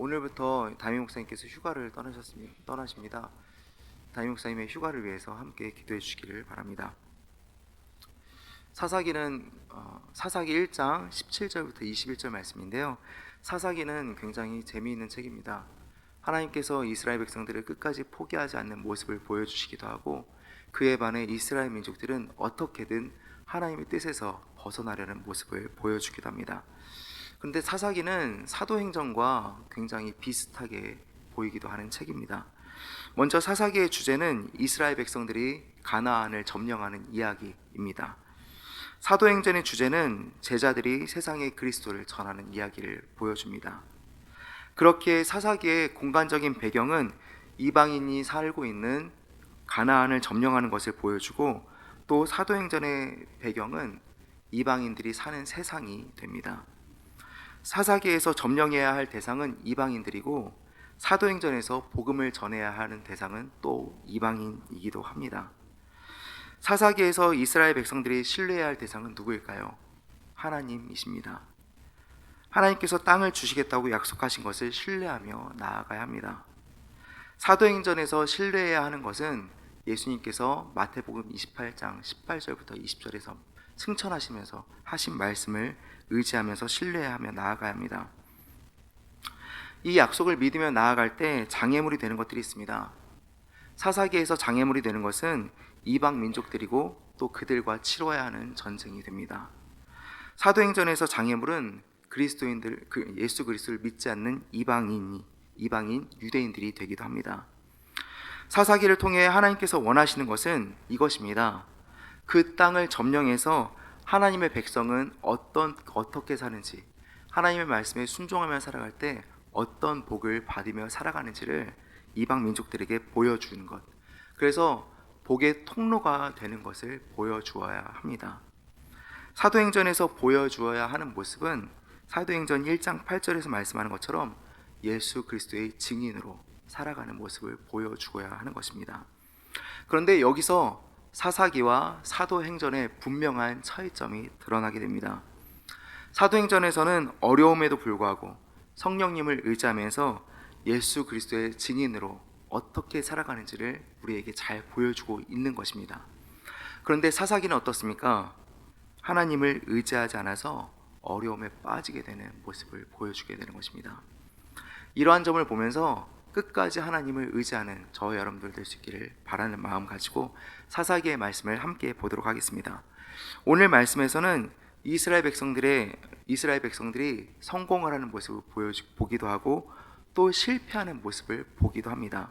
오늘부터 담임 목사님께서 휴가를 떠나셨습니다. 떠나십니다. 담임 목사님의 휴가를 위해서 함께 기도해 주시기를 바랍니다. 사사기는 어, 사사기 1장 17절부터 21절 말씀인데요. 사사기는 굉장히 재미있는 책입니다. 하나님께서 이스라엘 백성들을 끝까지 포기하지 않는 모습을 보여주시기도 하고 그에 반해 이스라엘 민족들은 어떻게든 하나님의 뜻에서 벗어나려는 모습을 보여주기도 합니다. 그런데 사사기는 사도행전과 굉장히 비슷하게 보이기도 하는 책입니다. 먼저 사사기의 주제는 이스라엘 백성들이 가나안을 점령하는 이야기입니다. 사도행전의 주제는 제자들이 세상에 그리스도를 전하는 이야기를 보여줍니다. 그렇게 사사기의 공간적인 배경은 이방인이 살고 있는 가나안을 점령하는 것을 보여주고 또 사도행전의 배경은 이방인들이 사는 세상이 됩니다. 사사기에서 점령해야 할 대상은 이방인들이고 사도행전에서 복음을 전해야 하는 대상은 또 이방인이기도 합니다. 사사기에서 이스라엘 백성들이 신뢰해야 할 대상은 누구일까요? 하나님이십니다. 하나님께서 땅을 주시겠다고 약속하신 것을 신뢰하며 나아가야 합니다. 사도행전에서 신뢰해야 하는 것은 예수님께서 마태복음 28장 18절부터 20절에서 승천하시면서 하신 말씀을 의지하면서 신뢰하며 나아가야 합니다. 이 약속을 믿으며 나아갈 때 장애물이 되는 것들이 있습니다. 사사기에서 장애물이 되는 것은 이방 민족들이고 또 그들과 치러야 하는 전쟁이 됩니다. 사도행전에서 장애물은 그리스도인들 그 예수 그리스도를 믿지 않는 이방인이 이방인 유대인들이 되기도 합니다. 사사기를 통해 하나님께서 원하시는 것은 이것입니다. 그 땅을 점령해서 하나님의 백성은 어떤 어떻게 사는지 하나님의 말씀에 순종하며 살아갈 때 어떤 복을 받으며 살아가는지를 이방 민족들에게 보여주는 것. 그래서 복의 통로가 되는 것을 보여주어야 합니다. 사도행전에서 보여주어야 하는 모습은 사도행전 1장 8절에서 말씀하는 것처럼 예수 그리스도의 증인으로 살아가는 모습을 보여주어야 하는 것입니다. 그런데 여기서 사사기와 사도행전의 분명한 차이점이 드러나게 됩니다. 사도행전에서는 어려움에도 불구하고 성령님을 의지하면서 예수 그리스도의 증인으로 어떻게 살아가는지를 우리에게 잘 보여주고 있는 것입니다. 그런데 사사기는 어떻습니까? 하나님을 의지하지 않아서 어려움에 빠지게 되는 모습을 보여주게 되는 것입니다. 이러한 점을 보면서 끝까지 하나님을 의지하는 저 여러분들 될 수 있기를 바라는 마음 가지고 사사기의 말씀을 함께 보도록 하겠습니다. 오늘 말씀에서는 이스라엘 백성들의 이스라엘 백성들이 성공을 하는 모습을 보여주 보기도 하고 또 실패하는 모습을 보기도 합니다.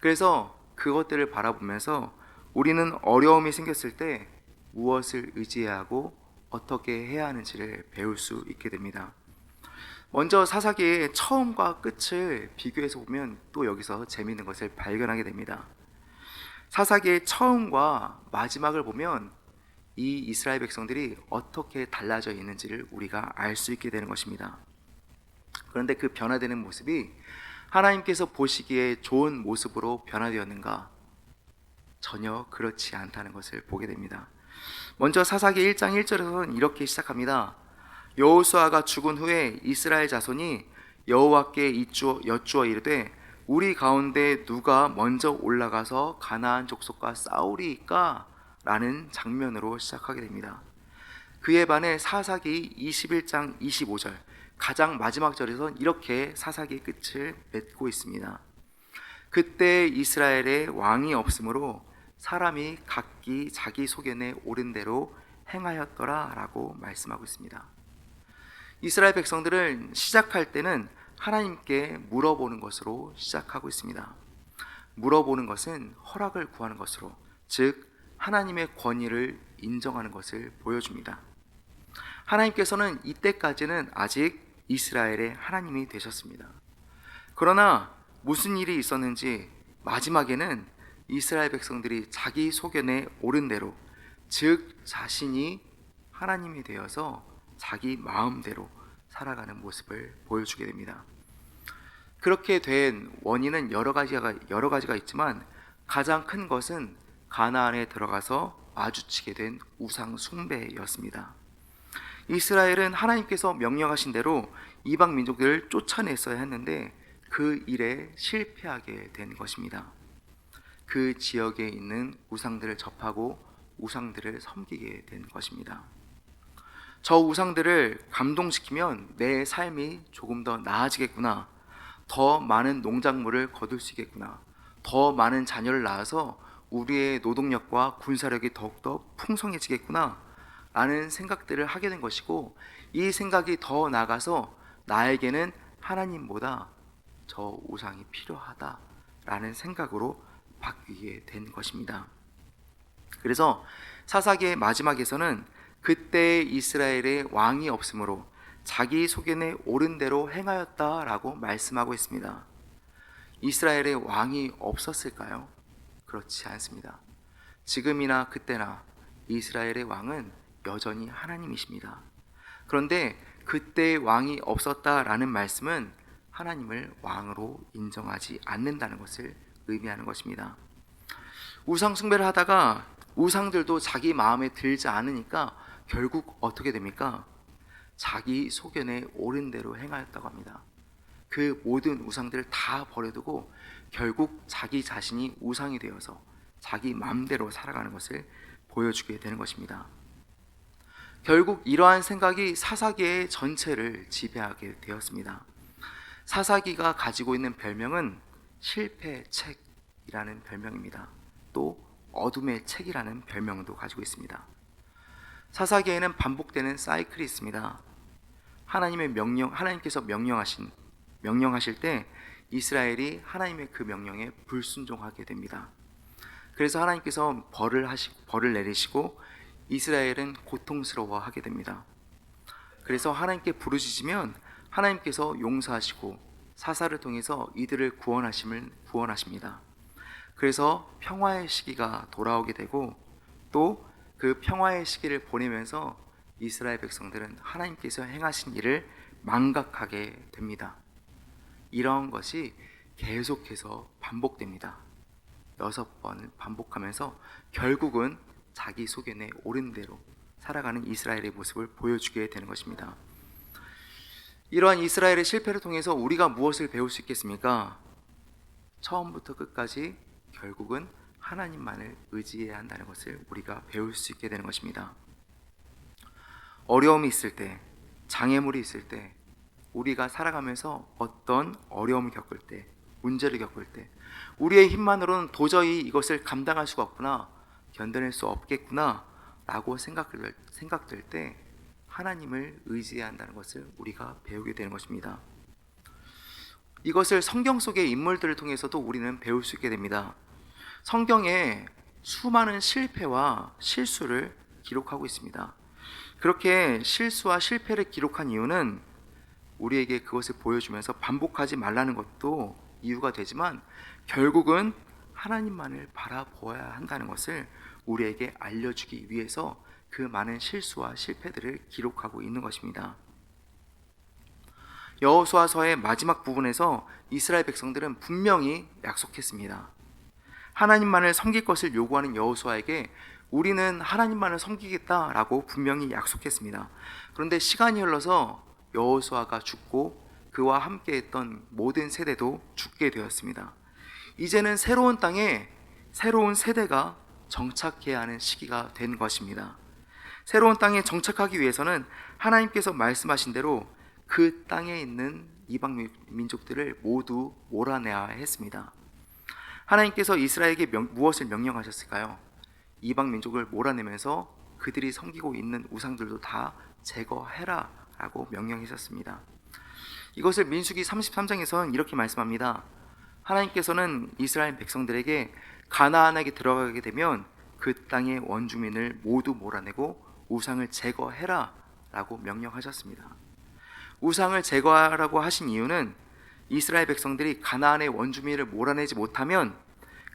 그래서 그것들을 바라보면서 우리는 어려움이 생겼을 때 무엇을 의지해야 하고 어떻게 해야 하는지를 배울 수 있게 됩니다. 먼저 사사기의 처음과 끝을 비교해서 보면 또 여기서 재미있는 것을 발견하게 됩니다. 사사기의 처음과 마지막을 보면 이 이스라엘 백성들이 어떻게 달라져 있는지를 우리가 알 수 있게 되는 것입니다. 그런데 그 변화되는 모습이 하나님께서 보시기에 좋은 모습으로 변화되었는가? 전혀 그렇지 않다는 것을 보게 됩니다. 먼저 사사기 1장 1절에서는 이렇게 시작합니다. 여호수아가 죽은 후에 이스라엘 자손이 여호와께 여쭈어 이르되 우리 가운데 누가 먼저 올라가서 가나안 족속과 싸우리까? 라는 장면으로 시작하게 됩니다. 그에 반해 사사기 21장 25절 가장 마지막 절에서 이렇게 사사기의 끝을 맺고 있습니다. 그때 이스라엘에 왕이 없으므로 사람이 각기 자기 소견에 옳은 대로 행하였더라라고 말씀하고 있습니다. 이스라엘 백성들은 시작할 때는 하나님께 물어보는 것으로 시작하고 있습니다. 물어보는 것은 허락을 구하는 것으로, 즉 하나님의 권위를 인정하는 것을 보여줍니다. 하나님께서는 이때까지는 아직 이스라엘의 하나님이 되셨습니다. 그러나 무슨 일이 있었는지 마지막에는 이스라엘 백성들이 자기 소견에 옳은 대로 즉 자신이 하나님이 되어서 자기 마음대로 살아가는 모습을 보여주게 됩니다. 그렇게 된 원인은 여러 가지가 여러 가지가 있지만 가장 큰 것은 가나안에 들어가서 마주치게 된 우상 숭배였습니다. 이스라엘은 하나님께서 명령하신 대로 이방 민족들을 쫓아냈어야 했는데 그 일에 실패하게 된 것입니다. 그 지역에 있는 우상들을 접하고 우상들을 섬기게 된 것입니다. 저 우상들을 감동시키면 내 삶이 조금 더 나아지겠구나. 더 많은 농작물을 거둘 수 있겠구나. 더 많은 자녀를 낳아서 우리의 노동력과 군사력이 더욱더 풍성해지겠구나. 라는 생각들을 하게 된 것이고, 이 생각이 더 나가서 나에게는 하나님보다 저 우상이 필요하다. 라는 생각으로 바뀌게 된 것입니다. 그래서 사사기의 마지막에서는 그때 이스라엘의 왕이 없으므로 자기 소견에 옳은 대로 행하였다라고 말씀하고 있습니다. 이스라엘의 왕이 없었을까요? 그렇지 않습니다. 지금이나 그때나 이스라엘의 왕은 여전히 하나님이십니다. 그런데 그때 왕이 없었다라는 말씀은 하나님을 왕으로 인정하지 않는다는 것을 의미하는 것입니다. 우상 숭배를 하다가 우상들도 자기 마음에 들지 않으니까 결국 어떻게 됩니까? 자기 소견에 옳은 대로 행하였다고 합니다. 그 모든 우상들을 다 버려두고 결국 자기 자신이 우상이 되어서 자기 마음대로 살아가는 것을 보여주게 되는 것입니다. 결국 이러한 생각이 사사기의 전체를 지배하게 되었습니다. 사사기가 가지고 있는 별명은 실패 책이라는 별명입니다. 또 어둠의 책이라는 별명도 가지고 있습니다. 사사기에는 반복되는 사이클이 있습니다. 하나님의 명령, 하나님께서 명령하신 명령하실 때 이스라엘이 하나님의 그 명령에 불순종하게 됩니다. 그래서 하나님께서 벌을 하시 벌을 내리시고 이스라엘은 고통스러워하게 됩니다. 그래서 하나님께 부르짖으면 하나님께서 용서하시고 사사를 통해서 이들을 구원하심을 구원하십니다. 그래서 평화의 시기가 돌아오게 되고 또 그 평화의 시기를 보내면서 이스라엘 백성들은 하나님께서 행하신 일을 망각하게 됩니다. 이런 것이 계속해서 반복됩니다. 여섯 번을 반복하면서 결국은 자기 소견에 옳은 대로 살아가는 이스라엘의 모습을 보여주게 되는 것입니다. 이러한 이스라엘의 실패를 통해서 우리가 무엇을 배울 수 있겠습니까? 처음부터 끝까지 결국은 하나님만을 의지해야 한다는 것을 우리가 배울 수 있게 되는 것입니다. 어려움이 있을 때, 장애물이 있을 때, 우리가 살아가면서 어떤 어려움을 겪을 때, 문제를 겪을 때, 우리의 힘만으로는 도저히 이것을 감당할 수가 없구나, 견뎌낼 수 없겠구나, 라고 생각될, 생각될 때, 하나님을 의지해야 한다는 것을 우리가 배우게 되는 것입니다. 이것을 성경 속의 인물들을 통해서도 우리는 배울 수 있게 됩니다. 성경에 수많은 실패와 실수를 기록하고 있습니다. 그렇게 실수와 실패를 기록한 이유는 우리에게 그것을 보여주면서 반복하지 말라는 것도 이유가 되지만 결국은 하나님만을 바라보아야 한다는 것을 우리에게 알려주기 위해서 그 많은 실수와 실패들을 기록하고 있는 것입니다. 여호수아서의 마지막 부분에서 이스라엘 백성들은 분명히 약속했습니다. 하나님만을 섬길 것을 요구하는 여호수아에게 우리는 하나님만을 섬기겠다라고 분명히 약속했습니다. 그런데 시간이 흘러서 여호수아가 죽고 그와 함께했던 모든 세대도 죽게 되었습니다. 이제는 새로운 땅에 새로운 세대가 정착해야 하는 시기가 된 것입니다. 새로운 땅에 정착하기 위해서는 하나님께서 말씀하신 대로 그 땅에 있는 이방 민족들을 모두 몰아내야 했습니다. 하나님께서 이스라엘에게 명, 무엇을 명령하셨을까요? 이방 민족을 몰아내면서 그들이 섬기고 있는 우상들도 다 제거해라 라고 명령하셨습니다. 이것을 민수기 33장에서는 이렇게 말씀합니다. 하나님께서는 이스라엘 백성들에게 가나안에게 들어가게 되면 그 땅의 원주민을 모두 몰아내고 우상을 제거해라 라고 명령하셨습니다. 우상을 제거하라고 하신 이유는 이스라엘 백성들이 가나안의 원주민을 몰아내지 못하면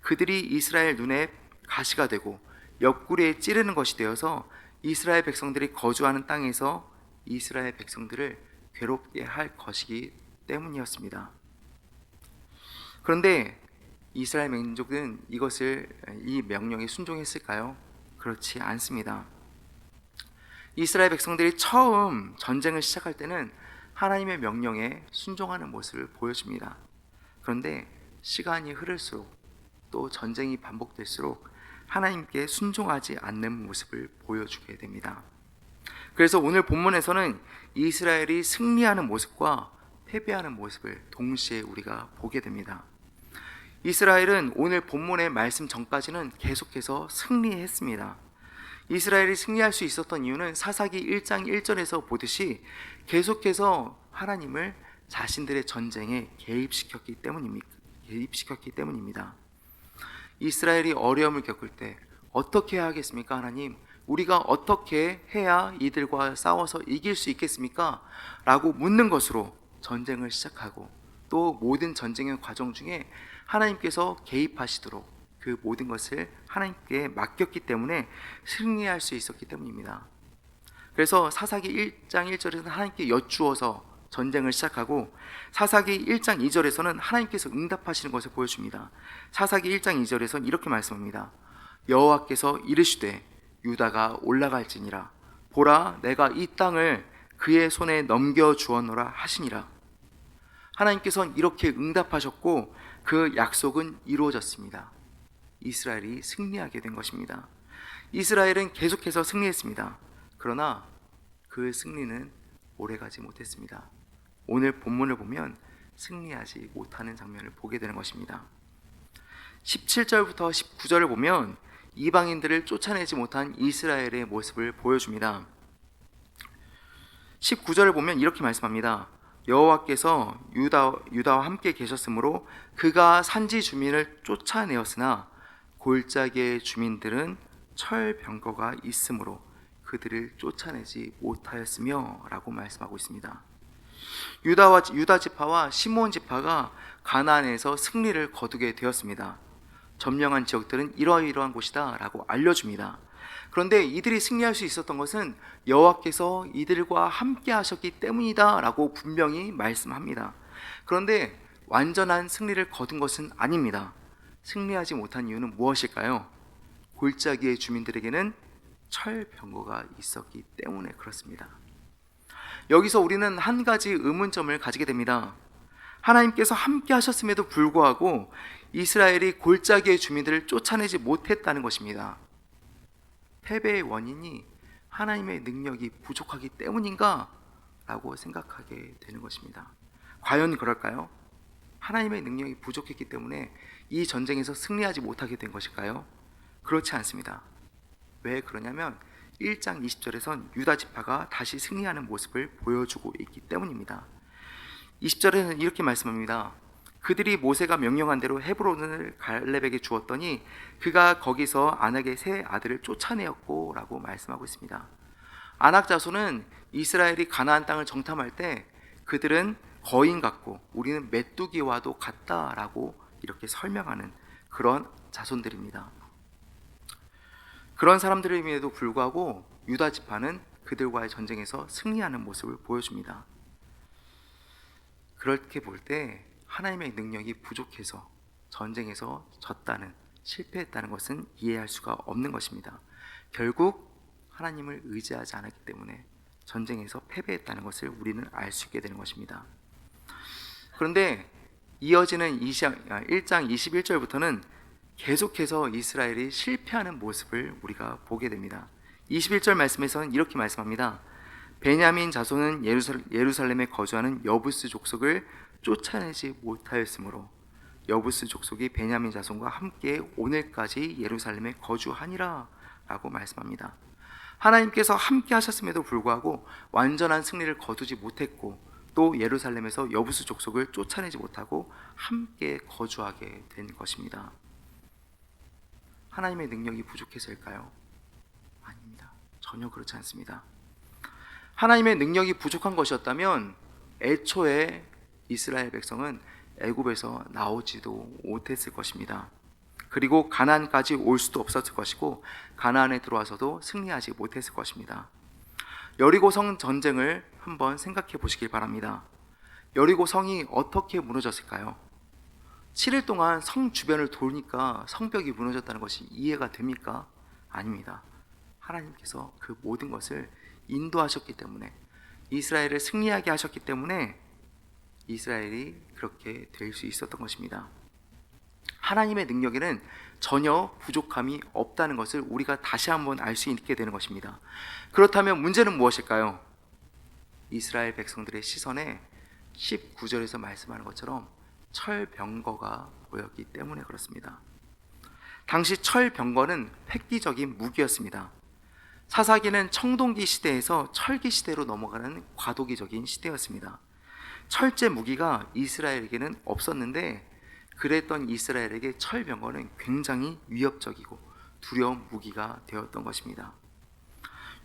그들이 이스라엘 눈에 가시가 되고 옆구리에 찌르는 것이 되어서 이스라엘 백성들이 거주하는 땅에서 이스라엘 백성들을 괴롭게 할 것이기 때문이었습니다. 그런데 이스라엘 민족은 이것을 이 명령에 순종했을까요? 그렇지 않습니다. 이스라엘 백성들이 처음 전쟁을 시작할 때는 하나님의 명령에 순종하는 모습을 보여줍니다. 그런데 시간이 흐를수록 또 전쟁이 반복될수록 하나님께 순종하지 않는 모습을 보여주게 됩니다. 그래서 오늘 본문에서는 이스라엘이 승리하는 모습과 패배하는 모습을 동시에 우리가 보게 됩니다. 이스라엘은 오늘 본문의 말씀 전까지는 계속해서 승리했습니다. 이스라엘이 승리할 수 있었던 이유는 사사기 1장 1절에서 보듯이 계속해서 하나님을 자신들의 전쟁에 개입시켰기 때문입니다. 개입시켰기 때문입니다. 이스라엘이 어려움을 겪을 때 어떻게 하겠습니까, 하나님? 우리가 어떻게 해야 이들과 싸워서 이길 수 있겠습니까? 라고 묻는 것으로 전쟁을 시작하고 또 모든 전쟁의 과정 중에 하나님께서 개입하시도록 그 모든 것을 하나님께 맡겼기 때문에 승리할 수 있었기 때문입니다. 그래서 사사기 1장 1절에서는 하나님께 여쭈어서 전쟁을 시작하고 사사기 1장 2절에서는 하나님께서 응답하시는 것을 보여줍니다. 사사기 1장 2절에서는 이렇게 말씀합니다. 여호와께서 이르시되 유다가 올라갈지니라 보라 내가 이 땅을 그의 손에 넘겨 주었노라 하시니라. 하나님께서는 이렇게 응답하셨고 그 약속은 이루어졌습니다. 이스라엘이 승리하게 된 것입니다. 이스라엘은 계속해서 승리했습니다. 그러나 그 승리는 오래가지 못했습니다. 오늘 본문을 보면 승리하지 못하는 장면을 보게 되는 것입니다. 17절부터 19절을 보면 이방인들을 쫓아내지 못한 이스라엘의 모습을 보여줍니다. 19절을 보면 이렇게 말씀합니다. 여호와께서 유다 유다와 함께 계셨으므로 그가 산지 주민을 쫓아내었으나 골짜기의 주민들은 철병거가 있으므로 그들을 쫓아내지 못하였으며라고 말씀하고 있습니다. 유다와 유다 지파와 시몬 지파가 가나안에서 승리를 거두게 되었습니다. 점령한 지역들은 이러이러한 곳이다라고 알려줍니다. 그런데 이들이 승리할 수 있었던 것은 여호와께서 이들과 함께 하셨기 때문이다라고 분명히 말씀합니다. 그런데 완전한 승리를 거둔 것은 아닙니다. 승리하지 못한 이유는 무엇일까요? 골짜기의 주민들에게는 철병거가 있었기 때문에 그렇습니다. 여기서 우리는 한 가지 의문점을 가지게 됩니다. 하나님께서 함께 하셨음에도 불구하고 이스라엘이 골짜기의 주민들을 쫓아내지 못했다는 것입니다. 패배의 원인이 하나님의 능력이 부족하기 때문인가? 라고 생각하게 되는 것입니다. 과연 그럴까요? 하나님의 능력이 부족했기 때문에 이 전쟁에서 승리하지 못하게 된 것일까요? 그렇지 않습니다. 왜 그러냐면 1장 20절에선 유다 지파가 다시 승리하는 모습을 보여주고 있기 때문입니다. 20절에는 이렇게 말씀합니다. 그들이 모세가 명령한 대로 헤브론을 갈렙에게 주었더니 그가 거기서 안악의 세 아들을 쫓아내었고라고 말씀하고 있습니다. 안악 자손은 이스라엘이 가나안 땅을 정탐할 때 그들은 거인 같고 우리는 메뚜기와도 같다라고 이렇게 설명하는 그런 자손들입니다. 그런 사람들임에도 불구하고 유다 지파는 그들과의 전쟁에서 승리하는 모습을 보여줍니다. 그렇게 볼 때 하나님의 능력이 부족해서 전쟁에서 졌다는 실패했다는 것은 이해할 수가 없는 것입니다. 결국 하나님을 의지하지 않았기 때문에 전쟁에서 패배했다는 것을 우리는 알 수 있게 되는 것입니다. 그런데 이어지는 1장 21절부터는 계속해서 이스라엘이 실패하는 모습을 우리가 보게 됩니다. 21절 말씀에서는 이렇게 말씀합니다. 베냐민 자손은 예루살렘에 거주하는 여부스 족속을 쫓아내지 못하였으므로 여부스 족속이 베냐민 자손과 함께 오늘까지 예루살렘에 거주하니라 라고 말씀합니다. 하나님께서 함께 하셨음에도 불구하고 완전한 승리를 거두지 못했고 또 예루살렘에서 여부스 족속을 쫓아내지 못하고 함께 거주하게 된 것입니다. 하나님의 능력이 부족해서일까요? 아닙니다. 전혀 그렇지 않습니다. 하나님의 능력이 부족한 것이었다면 애초에 이스라엘 백성은 애굽에서 나오지도 못했을 것입니다. 그리고 가나안까지 올 수도 없었을 것이고 가나안에 들어와서도 승리하지 못했을 것입니다. 여리고 성 전쟁을 한번 생각해 보시길 바랍니다. 여리고 성이 어떻게 무너졌을까요? 7일 동안 성 주변을 돌니까 성벽이 무너졌다는 것이 이해가 됩니까? 아닙니다. 하나님께서 그 모든 것을 인도하셨기 때문에 이스라엘을 승리하게 하셨기 때문에 이스라엘이 그렇게 될 수 있었던 것입니다. 하나님의 능력에는 전혀 부족함이 없다는 것을 우리가 다시 한번 알 수 있게 되는 것입니다. 그렇다면 문제는 무엇일까요? 이스라엘 백성들의 시선에 19절에서 말씀하는 것처럼 철병거가 보였기 때문에 그렇습니다. 당시 철병거는 획기적인 무기였습니다. 사사기는 청동기 시대에서 철기 시대로 넘어가는 과도기적인 시대였습니다. 철제 무기가 이스라엘에게는 없었는데 그랬던 이스라엘에게 철병거는 굉장히 위협적이고 두려운 무기가 되었던 것입니다.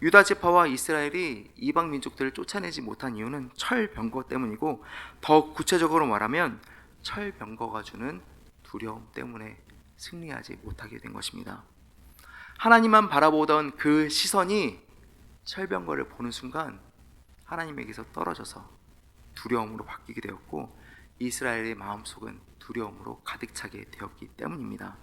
유다 지파와 이스라엘이 이방 민족들을 쫓아내지 못한 이유는 철병거 때문이고 더 구체적으로 말하면 철병거가 주는 두려움 때문에 승리하지 못하게 된 것입니다. 하나님만 바라보던 그 시선이 철병거를 보는 순간 하나님에게서 떨어져서 두려움으로 바뀌게 되었고 이스라엘의 마음속은 두려움으로 가득 차게 되었기 때문입니다.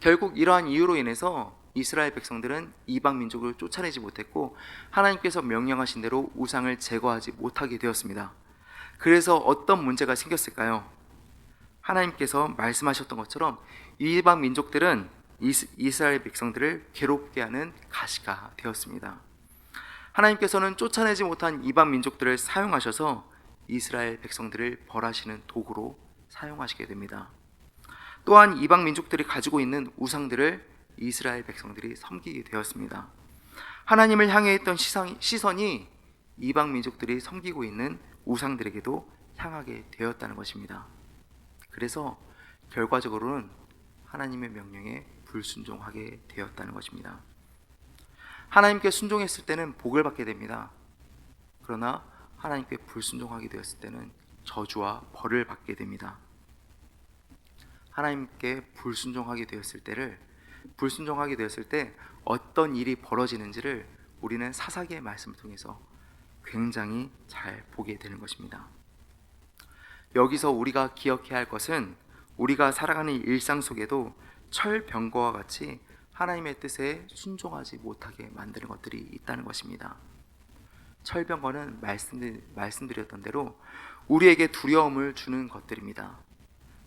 결국 이러한 이유로 인해서 이스라엘 백성들은 이방 민족을 쫓아내지 못했고 하나님께서 명령하신 대로 우상을 제거하지 못하게 되었습니다. 그래서 어떤 문제가 생겼을까요? 하나님께서 말씀하셨던 것처럼 이방 민족들은 이스라엘 백성들을 괴롭게 하는 가시가 되었습니다. 하나님께서는 쫓아내지 못한 이방 민족들을 사용하셔서 이스라엘 백성들을 벌하시는 도구로 사용하시게 됩니다. 또한 이방 민족들이 가지고 있는 우상들을 이스라엘 백성들이 섬기게 되었습니다. 하나님을 향해 있던 시선이 이방 민족들이 섬기고 있는 우상들에게도 향하게 되었다는 것입니다. 그래서 결과적으로는 하나님의 명령에 불순종하게 되었다는 것입니다. 하나님께 순종했을 때는 복을 받게 됩니다. 그러나 하나님께 불순종하게 되었을 때는 저주와 벌을 받게 됩니다. 하나님께 불순종하게 되었을 때를 불순종하게 되었을 때 어떤 일이 벌어지는지를 우리는 사사기의 말씀을 통해서 굉장히 잘 보게 되는 것입니다. 여기서 우리가 기억해야 할 것은 우리가 살아가는 일상 속에도 철병거와 같이 하나님의 뜻에 순종하지 못하게 만드는 것들이 있다는 것입니다. 철병거는 말씀, 말씀드렸 던 대로 우리에게 두려움을 주는 것들입니다.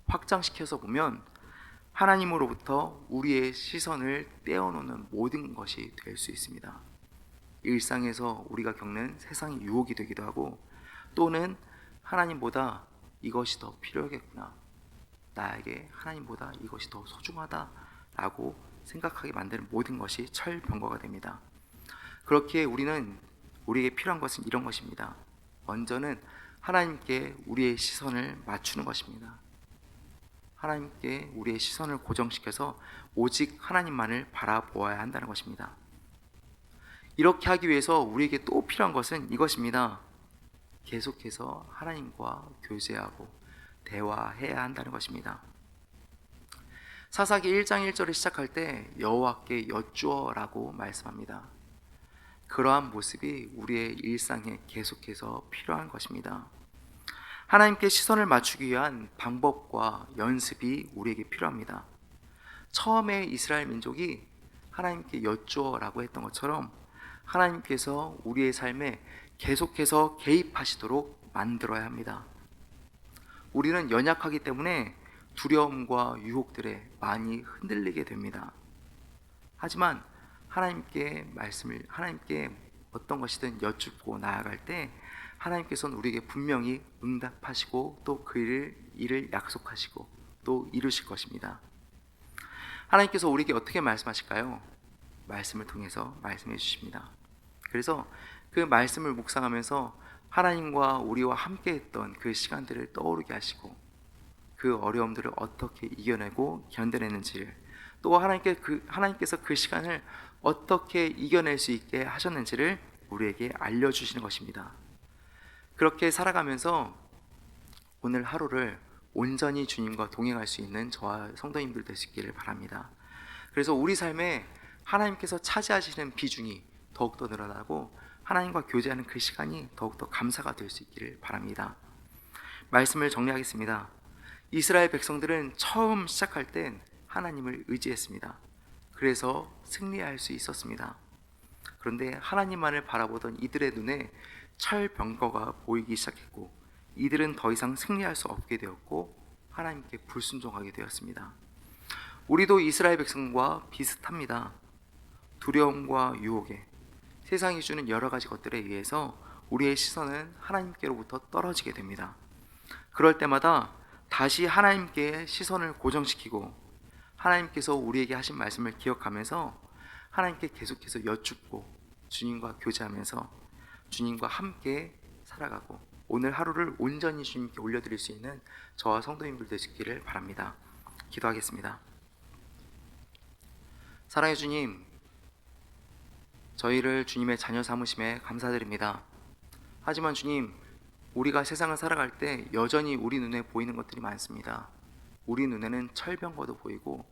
확장시켜서 보면 하나님으로부터 우리의 시선을 떼어놓는 모든 것이 될 수 있습니다. 일상에서 우리가 겪는 세상의 유혹이 되기도 하고 또는 하나님보다 이것이 더 필요하겠구나. 나에게 하나님보다 이것이 더 소중하다라고 생각하게 만드는 모든 것이 철병거가 됩니다. 그렇게 우리는 우리에게 필요한 것은 이런 것입니다. 먼저는 하나님께 우리의 시선을 맞추는 것입니다. 하나님께 우리의 시선을 고정시켜서 오직 하나님만을 바라보아야 한다는 것입니다. 이렇게 하기 위해서 우리에게 또 필요한 것은 이것입니다. 계속해서 하나님과 교제하고 대화해야 한다는 것입니다. 사사기 1장 1절을 시작할 때 여호와께 여쭈어라고 말씀합니다. 그러한 모습이 우리의 일상에 계속해서 필요한 것입니다. 하나님께 시선을 맞추기 위한 방법과 연습이 우리에게 필요합니다. 처음에 이스라엘 민족이 하나님께 여쭈어라고 했던 것처럼 하나님께서 우리의 삶에 계속해서 개입하시도록 만들어야 합니다. 우리는 연약하기 때문에 두려움과 유혹들에 많이 흔들리게 됩니다. 하지만 하나님께 말씀을 하나님께 어떤 것이든 여쭙고 나아갈 때 하나님께서는 우리에게 분명히 응답하시고 또 그 일을, 일을 약속하시고 또 이루실 것입니다. 하나님께서 우리에게 어떻게 말씀하실까요? 말씀을 통해서 말씀해 주십니다. 그래서 그 말씀을 묵상하면서 하나님과 우리와 함께 했던 그 시간들을 떠오르게 하시고 그 어려움들을 어떻게 이겨내고 견뎌내는지를 또 하나님께 그 하나님께서 그 시간을 어떻게 이겨낼 수 있게 하셨는지를 우리에게 알려 주시는 것입니다. 그렇게 살아가면서 오늘 하루를 온전히 주님과 동행할 수 있는 저와 성도님들 있기를 바랍니다. 그래서 우리 삶에 하나님께서 차지하시는 비중이 더욱더 늘어나고 하나님과 교제하는 그 시간이 더욱더 감사가 될 수 있기를 바랍니다. 말씀을 정리하겠습니다. 이스라엘 백성들은 처음 시작할 땐 하나님을 의지했습니다. 그래서 승리할 수 있었습니다. 그런데 하나님만을 바라보던 이들의 눈에 철병거가 보이기 시작했고 이들은 더 이상 승리할 수 없게 되었고 하나님께 불순종하게 되었습니다. 우리도 이스라엘 백성과 비슷합니다. 두려움과 유혹에 세상이 주는 여러 가지 것들에 의해서 우리의 시선은 하나님께로부터 떨어지게 됩니다. 그럴 때마다 다시 하나님께 시선을 고정시키고 하나님께서 우리에게 하신 말씀을 기억하면서 하나님께 계속해서 여쭙고 주님과 교제하면서 주님과 함께 살아가고 오늘 하루를 온전히 주님께 올려드릴 수 있는 저와 성도님들 되시기를 바랍니다. 기도하겠습니다. 사랑해 주님, 저희를 주님의 자녀 삼으심에 감사드립니다. 하지만 주님, 우리가 세상을 살아갈 때 여전히 우리 눈에 보이는 것들이 많습니다. 우리 눈에는 철병거도 보이고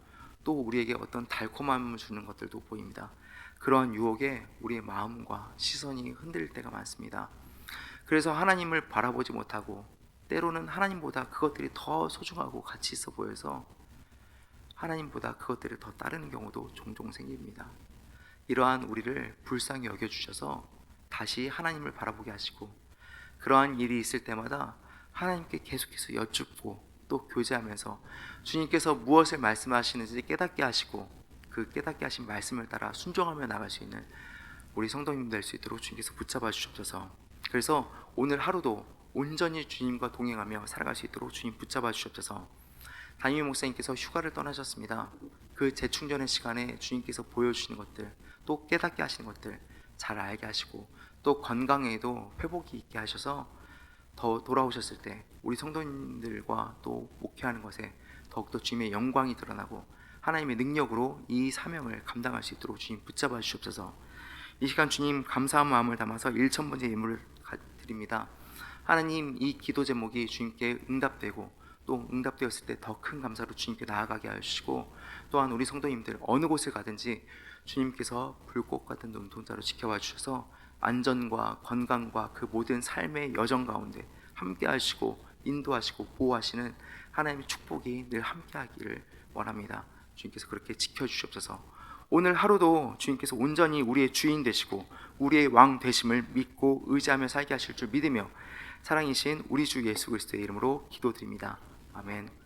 또 우리에게 어떤 달콤함을 주는 것들도 보입니다. 그러한 유혹에 우리의 마음과 시선이 흔들릴 때가 많습니다. 그래서 하나님을 바라보지 못하고 때로는 하나님보다 그것들이 더 소중하고 가치 있어 보여서 하나님보다 그것들을 더 따르는 경우도 종종 생깁니다. 이러한 우리를 불쌍히 여겨 주셔서 다시 하나님을 바라보게 하시고 그러한 일이 있을 때마다 하나님께 계속해서 여쭙고 또 교제하면서 주님께서 무엇을 말씀하시는지 깨닫게 하시고 그 깨닫게 하신 말씀을 따라 순종하며 나갈 수 있는 우리 성도님 될 수 있도록 주님께서 붙잡아 주옵소서. 그래서 오늘 하루도 온전히 주님과 동행하며 살아갈 수 있도록 주님 붙잡아 주옵소서. 담임 목사님께서 휴가를 떠나셨습니다. 그 재충전의 시간에 주님께서 보여주시는 것들, 또 깨닫게 하시는 것들 잘 알게 하시고 또 건강에도 회복이 있게 하셔서 더 돌아오셨을 때 우리 성도님들과 또 목회하는 것에 더욱더 주님의 영광이 드러나고 하나님의 능력으로 이 사명을 감당할 수 있도록 주님 붙잡아 주시옵소서. 이 시간 주님 감사한 마음을 담아서 1천 번째 예물을 가- 드립니다. 하나님 이 기도 제목이 주님께 응답되고 또 응답되었을 때 더 큰 감사로 주님께 나아가게 하시고 또한 우리 성도님들 어느 곳을 가든지 주님께서 불꽃 같은 눈동자로 지켜봐 주셔서 안전과 건강과 그 모든 삶의 여정 가운데 함께 하시고 인도하시고 보호하시는 하나님의 축복이 늘 함께 하기를 원합니다. 주님께서 그렇게 지켜 주시옵소서. 오늘 하루도 주님께서 온전히 우리의 주인 되시고 우리의 왕 되심을 믿고 의지하며 살게 하실 줄 믿으며 사랑이신 우리 주 예수 그리스도의 이름으로 기도드립니다. 아멘.